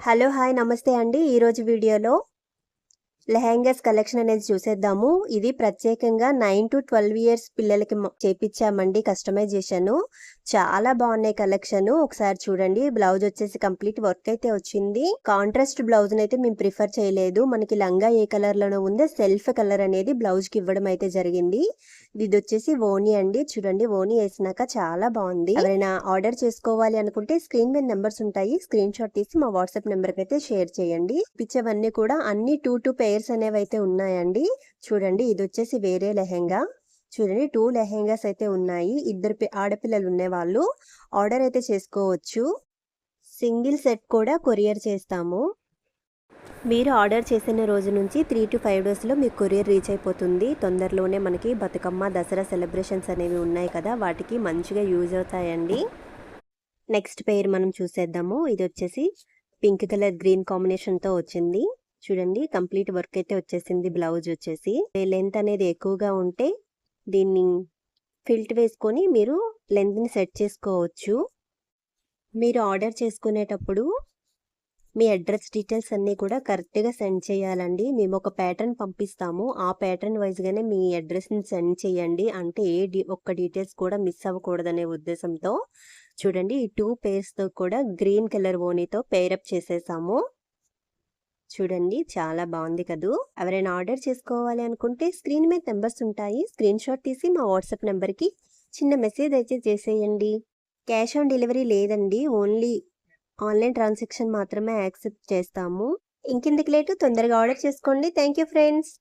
Hello hi నమస్తే అండి. ఈరోజు వీడియోలో లెహెంగాస్ కలెక్షన్ అనేది చూసేద్దాము. ఇది ప్రత్యేకంగా నైన్ టు ట్వెల్వ్ ఇయర్స్ పిల్లలకి మ- చేపించామండి కస్టమైజేషన్. చాలా బాగున్నాయి కలెక్షన్. ఒకసారి చూడండి. బ్లౌజ్ వచ్చేసి కంప్లీట్ వర్క్ అయితే వచ్చింది. కాంట్రాస్ట్ బ్లౌజ్ అయితే మేము ప్రిఫర్ చేయలేదు. మనకి లంగా ఏ కలర్ లోనో ఉందో సెల్ఫ్ కలర్ అనేది బ్లౌజ్కి ఇవ్వడం అయితే జరిగింది. ఇది వచ్చేసి ఓనీ అండి. చూడండి ఓనీ వేసినాక చాలా బాగుంది. ఎవరైనా ఆర్డర్ చేసుకోవాలి అనుకుంటే స్క్రీన్ మీద నెంబర్స్ ఉంటాయి. స్క్రీన్ షాట్ తీసి మా వాట్సాప్ నెంబర్కి అయితే షేర్ చేయండి. పిచ్చేవన్నీ కూడా అన్ని టూ టూ పేర్స్ అనేవి అయితే ఉన్నాయండి. చూడండి ఇది వచ్చేసి వేరే లెహెంగా. చూడండి టూ లెహెంగాస్ అయితే ఉన్నాయి. ఇద్దరు పి- ఆడపిల్లలు ఉండేవాళ్ళు ఆర్డర్ అయితే చేసుకోవచ్చు. సింగిల్ సెట్ కూడా కొరియర్ చేస్తాము. మీరు ఆర్డర్ చేసిన రోజు నుంచి త్రీ టు ఫైవ్ డేస్లో మీకు కొరియర్ రీచ్ అయిపోతుంది. తొందరలోనే మనకి బతుకమ్మ దసరా సెలబ్రేషన్స్ అనేవి ఉన్నాయి కదా వాటికి మంచిగా యూజ్ అవుతాయండి. నెక్స్ట్ పేర్ మనం చూసేద్దాము. ఇది వచ్చేసి పింక్ కలర్ గ్రీన్ కాంబినేషన్తో వచ్చింది. చూడండి కంప్లీట్ వర్క్ అయితే వచ్చేసింది బ్లౌజ్ వచ్చేసి. లెంత్ అనేది ఎక్కువగా ఉంటే దీన్ని ఫిల్ట్ వేసుకొని మీరు లెంత్ని సెట్ చేసుకోవచ్చు. మీరు ఆర్డర్ చేసుకునేటప్పుడు మీ అడ్రస్ డీటెయిల్స్ అన్నీ కూడా కరెక్ట్గా సెండ్ చేయాలండి. మేము ఒక ప్యాటర్న్ పంపిస్తాము. ఆ ప్యాటర్న్ వైజ్గానే మీ అడ్రస్ని సెండ్ చేయండి. అంటే ఏ ఒక్క డీటెయిల్స్ కూడా మిస్ అవ్వకూడదనే ఉద్దేశంతో. చూడండి ఈ టూ పేర్స్తో కూడా గ్రీన్ కలర్ ఓనీతో పేరప్ చేసేసాము. చూడండి చాలా బాగుంది కదూ. ఎవరైనా ఆర్డర్ చేసుకోవాలి అనుకుంటే స్క్రీన్ మీద నెంబర్స్ ఉంటాయి. స్క్రీన్ షాట్ తీసి మా వాట్సాప్ నెంబర్కి చిన్న మెసేజ్ అయితే చేసేయండి. క్యాష్ ఆన్ డెలివరీ లేదండి. ఓన్లీ ఆన్లైన్ ట్రాన్సాక్షన్ మాత్రమే యాక్సెప్ట్ చేస్తాము. ఇంకెందుకు లేటు? తొందరగా ఆర్డర్ చేసుకోండి. Thank you friends.